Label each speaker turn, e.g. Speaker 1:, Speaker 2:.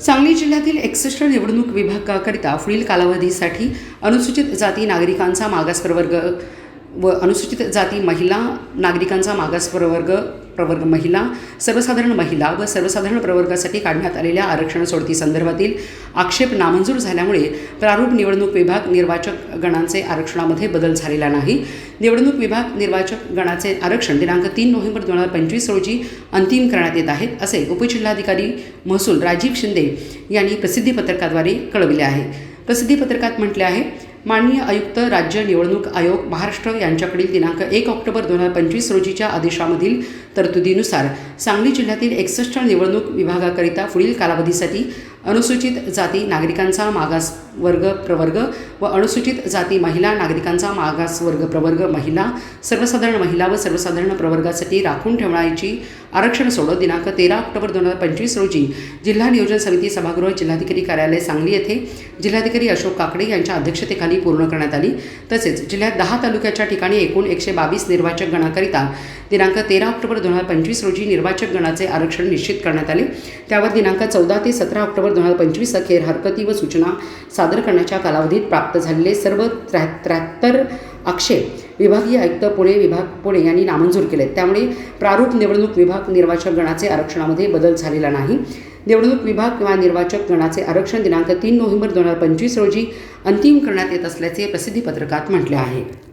Speaker 1: सांगली जिल्ह्यातील एकसष्ट निवडणूक विभागाकरिता पुढील कालावधीसाठी अनुसूचित जाती नागरिकांचा मागास प्रवर्ग व अनुसूचित जाती महिला नागरिकांचा मागास प्रवर्ग प्रवर्ग महिला सर्वसाधारण महिला व सर्वसाधारण प्रवर्गासाठी काढण्यात आलेल्या आरक्षण सोडती संदर्भातील आक्षेप नामंजूर झाल्यामुळे प्रारूप निवडणूक विभाग निर्वाचक गणांचे आरक्षणामध्ये बदल झालेला नाही. निवडणूक विभाग निर्वाचक गणाचे आरक्षण दिनांक तीन नोव्हेंबर दोन हजार पंचवीस रोजी अंतिम करण्यात येत आहेत असे उपजिल्हाधिकारी महसूल राजीव शिंदे यांनी प्रसिद्धीपत्रकाद्वारे कळविले आहे. प्रसिद्धीपत्रकात म्हटले आहे माननीय आयुक्त राज्य निवडणूक आयोग महाराष्ट्र यांच्याकडील दिनांक एक ऑक्टोबर दोन हजार पंचवीस रोजीच्या आदेशामधील तरतुदीनुसार सांगली जिल्ह्यातील एकसष्ट निवडणूक विभागाकरिता पुढील कालावधीसाठी अनुसूचित जाती नागरिकांचा मागास वर्ग प्रवर्ग व अनुसूचित जाती महिला नागरिकांचा मागास वर्ग प्रवर्ग महिला सर्वसाधारण महिला व सर्वसाधारण प्रवर्गासाठी राखून ठेवण्याची आरक्षण सोडत दिनांक तेरा ऑक्टोबर दोन हजार पंचवीस रोजी जिल्हा नियोजन समिती सभागृह जिल्हाधिकारी कार्यालय सांगली येथे जिल्हाधिकारी अशोक काकडे यांच्या अध्यक्षतेखाली पूर्ण करण्यात आली. तसेच जिल्ह्यात दहा तालुक्याच्या ठिकाणी एकूण एकशे बावीस निर्वाचक गणाकरिता दिनांक तेरा ऑक्टोबर दोन हजार पंचवीस रोजी निर्वाचक गणाचे आरक्षण निश्चित करण्यात आले. त्यावर दिनांक चौदा ते सतरा ऑक्टोबर दोन हजार पंचवीस अखेर हरकती व सूचना सादर करण्याच्या कालावधीत प्राप्त झालेले सर्व त्र्या त्र्याहत्तर आक्षेप विभागीय आयुक्त पुणे विभाग पुणे यांनी नामंजूर केले. त्यामुळे प्रारूप निवडणूक विभाग निर्वाचक गणाचे आरक्षणामध्ये बदल झालेला नाही. निवडणूक विभाग किंवा निर्वाचक गणाचे आरक्षण दिनांक तीन नोव्हेंबर दोन हजार पंचवीस रोजी अंतिम करण्यात येत असल्याचे प्रसिद्धीपत्रकात म्हटले आहे.